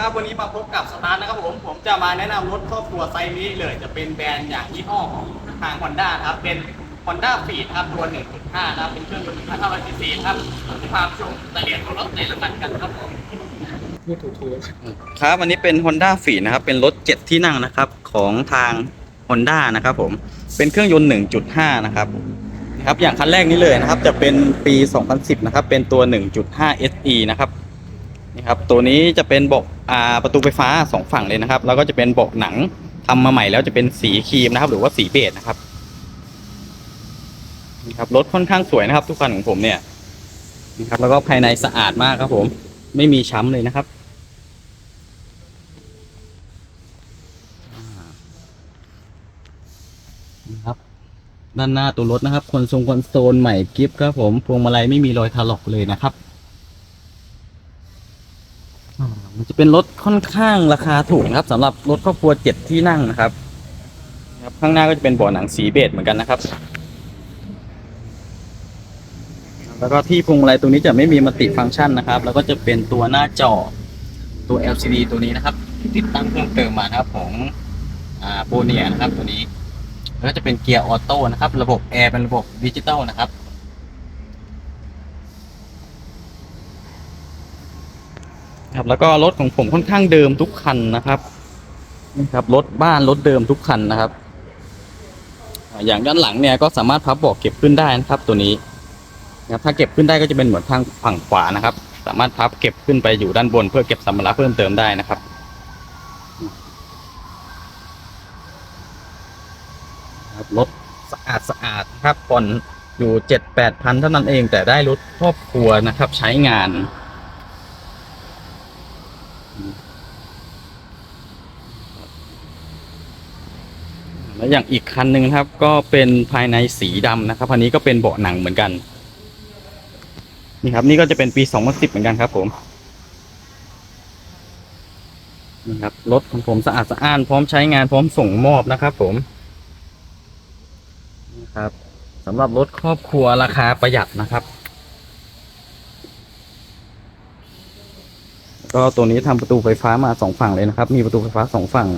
ครับวันนี้มาพบกับสตาร์ทนะครับผม ผมจะมาแนะนำรถครอบครัวไซส์นี้เลย จะเป็นแบรนด์อย่างยี่ห้อของทาง Honda ครับ เป็น Honda f e e d ครับ ตัว 1.5 นะครับ เป็นเครื่องยนต์1,500ซีซีครับที่พาไปชมรายละเอียดของรถในละกันกันครับผม พูดถูกครับอันนี้เป็น Honda f e e d นะครับ เป็นรถ 7 ที่นั่งนะครับของทาง Honda นะครับผม เป็นเครื่องยนต์ 1.5 นะครับนะครับ อย่างคันแรกนี้เลยนะครับ จะเป็นปี 2010 นะครับ เป็นตัว 1.5 SE นะครับ นี่ครับตัวนี้จะเป็นเบาะอ่าประตูไฟฟ้าสองฝั่งเลยนะครับ แล้วก็จะเป็นเบาะหนังทำมาใหม่แล้วจะเป็นสีครีมนะครับ หรือว่าสีเบจนะครับนี่ครับรถค่อนข้างสวยนะครับ ทุกคันของผมเนี่ยนี่ครับ แล้วก็ภายในสะอาดมากครับผม ไม่มีช้ำเลยนะครับนะครับด้านหน้าตัวรถนะครับคอนโซลคอนโซลใหม่กิฟต์ครับผมพวงมาลัยไม่มีรอยถลอกเลยนะครับอ่ามัน จะเป็นรถค่อนข้างราคาถูกนะครับสำหรับรถครอบครัวเจ็ดที่นั่งนะครับครับข้างหน้าก็จะเป็นเบาะหนังสีเบจเหมือนกันนะครับ แล้วก็ที่พวงมาลัยตัวนี้จะไม่มีมัลติฟังก์ชันนะครับ แล้วก็จะเป็นตัวหน้าจอตัว LCD ตัวนี้นะครับ ติดตั้งเพิ่มเติมมานะครับของอ่าโบเนียนะครับตัวนี้ แล้วก็จะเป็นเกียร์ออโต้นะครับ ระบบแอร์เป็นระบบดิจิตอลนะครับ ครับแล้วก็รถของผมค่อนข้างเดิมทุกคันนะครับนี่ครับรถบ้านรถเดิมทุกคันนะครับ อย่างด้านหลังเนี่ยก็สามารถพับเบาะเก็บขึ้นได้นะครับ ตัวนี้นะครับถ้าเก็บขึ้นได้ก็จะเป็นเหมือนทางฝั่งขวานะครับ สามารถพับเก็บขึ้นไปอยู่ด้านบน เพื่อเก็บสัมภาระเพิ่มเติมได้นะครับรถสะอาดสะอาดนะครับผ่อนอยู่เจ็ดแปดพันเท่านั้นเองแต่ได้รถครอบครัวนะครับ ใช้งาน แล้วอย่างอีกคันหนึ่งครับ ก็เป็นภายในสีดำนะครับอันนี้ก็เป็นเบาะหนังเหมือนกันนี่ครับ นี่ก็จะเป็นปี2010เหมือนกันครับ ผมนี่ครับรถของผมสะอาดสะอ้าน พร้อมใช้งานพร้อมส่งมอบนะครับ ผมนะครับสำหรับรถครอบครัวราคาประหยัดนะครับ ก็ตัวนี้ทำประตูไฟฟ้ามาสองฝั่งเลยนะครับ มีประตูไฟฟ้าสองฝั่ง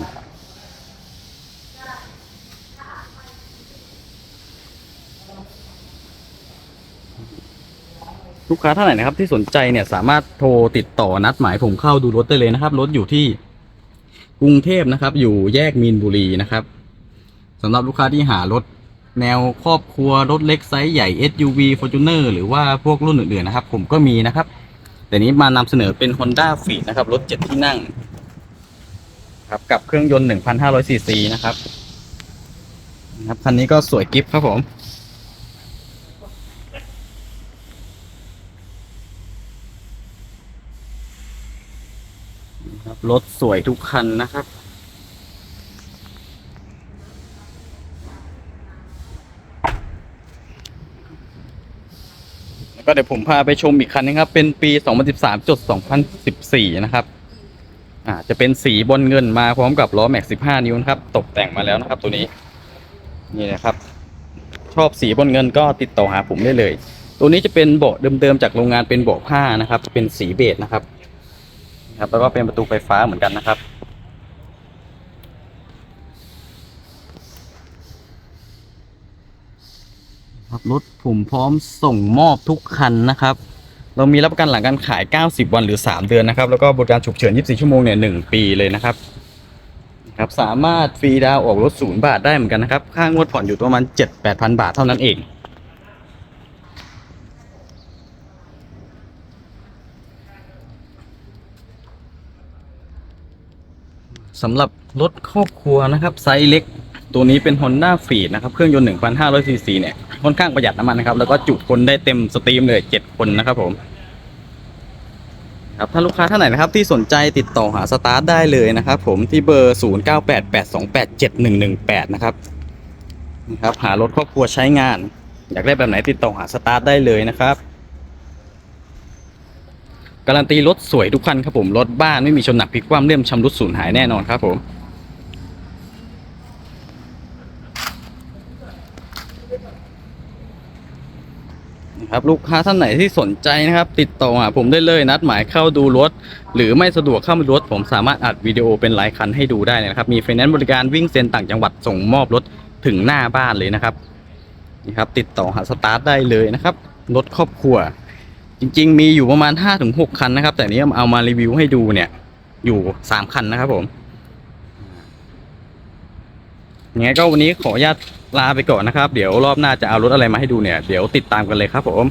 ลูกค้าท่านไหนนะครับที่สนใจเนี่ยสามารถโทรติดต่อนัดหมายผมเข้าดูรถได้เลยนะครับรถอยู่ที่กรุงเทพนะครับ อยู่แยกมีนบุรีนะครับสำหรับลูกค้าที่หารถแนวครอบครัวรถเล็กไซส์ใหญ่ SUV Fortuner หรือว่าพวกรุ่นอื่นๆนะครับ ผมก็มีนะครับ แต่นี้มานำเสนอเป็น Honda f e e d นะครับ รถ 7 ที่นั่ง ครับกับเครื่องยนต์ 1,500ซีซีนะครับนะครับคันนี้ก็สวยกิฟต์ครับผม รถสวยทุกคันนะครับ แล้วก็เดี๋ยวผมพาไปชมอีกคันนึงครับ เป็นปี 2013จด2014 นะครับ อ่า จะเป็นสีบนเงินมาพร้อมกับล้อแม็ก 15 นิ้วนะครับ ตกแต่งมาแล้วนะครับ ตัวนี้ นี่นะครับ ชอบสีบนเงินก็ติดต่อหาผมได้เลย ตัวนี้จะเป็นเบาะเดิมๆจากโรงงานเป็นเบาะผ้านะครับ เป็นสีเบจนะครับ ครับ แล้วก็เป็นประตูไฟฟ้าเหมือนกันนะครับ รถผมพร้อมส่งมอบทุกคันนะครับ เรามีรับประกันหลังการขาย 90 วันหรือ 3 เดือนนะครับ แล้วก็บริการฉุกเฉิน 24 ชั่วโมงเนี่ย 1 ปีเลยนะครับครับสามารถฟรีดาวออกรถศูนย์บาทได้เหมือนกันนะครับ ค่างวดผ่อนอยู่ประมาณ7-8,000 บาทเท่านั้นเอง สำหรับรถครอบครัวนะครับไซส์เล็ก ตัวนี้เป็น Honda f e e d นะครับเครื่องยนต์1,500ซีซีเนี่ยค่อนข้างประหยัดน้ำมันนะครับ แล้วก็จุคนได้เต็มสตรีมเลย 7 คนนะครับผมครับถ้าลูกค้าท่านไหนนะครับที่สนใจติดต่อหาสตาร์ทได้เลยนะครับผมที่เบอร์ 0988287118 นะครับนะครับหารถครอบครัวใช้งาน อยากได้แบบไหนติดต่อหาสตาร์ทได้เลยนะครับ การันตีรถสวยทุกคันครับผมรถบ้านไม่มีชนหนักพลิกคว่ำเลี่ยมชำรุดสูญหายแน่นอนครับผมนครับลูกค้าท่านไหนที่สนใจนะครับ ติดต่อหาผมได้เลยนัดหมายเข้าดูรถ หรือไม่สะดวกเข้ามาดูรถ ผมสามารถอัดวิดีโอเป็นรายคันให้ดูได้นะครับ มีไฟแนนซ์บริการวิ่งเซ็นต่างจังหวัดส่งมอบรถถึงหน้าบ้านเลยนะครับนี่ครับ ติดต่อหาสตาร์ทได้เลยนะครับรถครอบครัว จริง ๆ มีอยู่ประมาณ 5-6 คันนะครับ แต่นนี้เอามารีวิวให้ดูเนี่ย อยู่ 3 คันนะครับผมยังไงก็วันนี้ขออนุญาตลาไปก่อนนะครับ เดี๋ยวรอบหน้าจะเอารถอะไรมาให้ดูเนี่ย เดี๋ยวติดตามกันเลยครับผม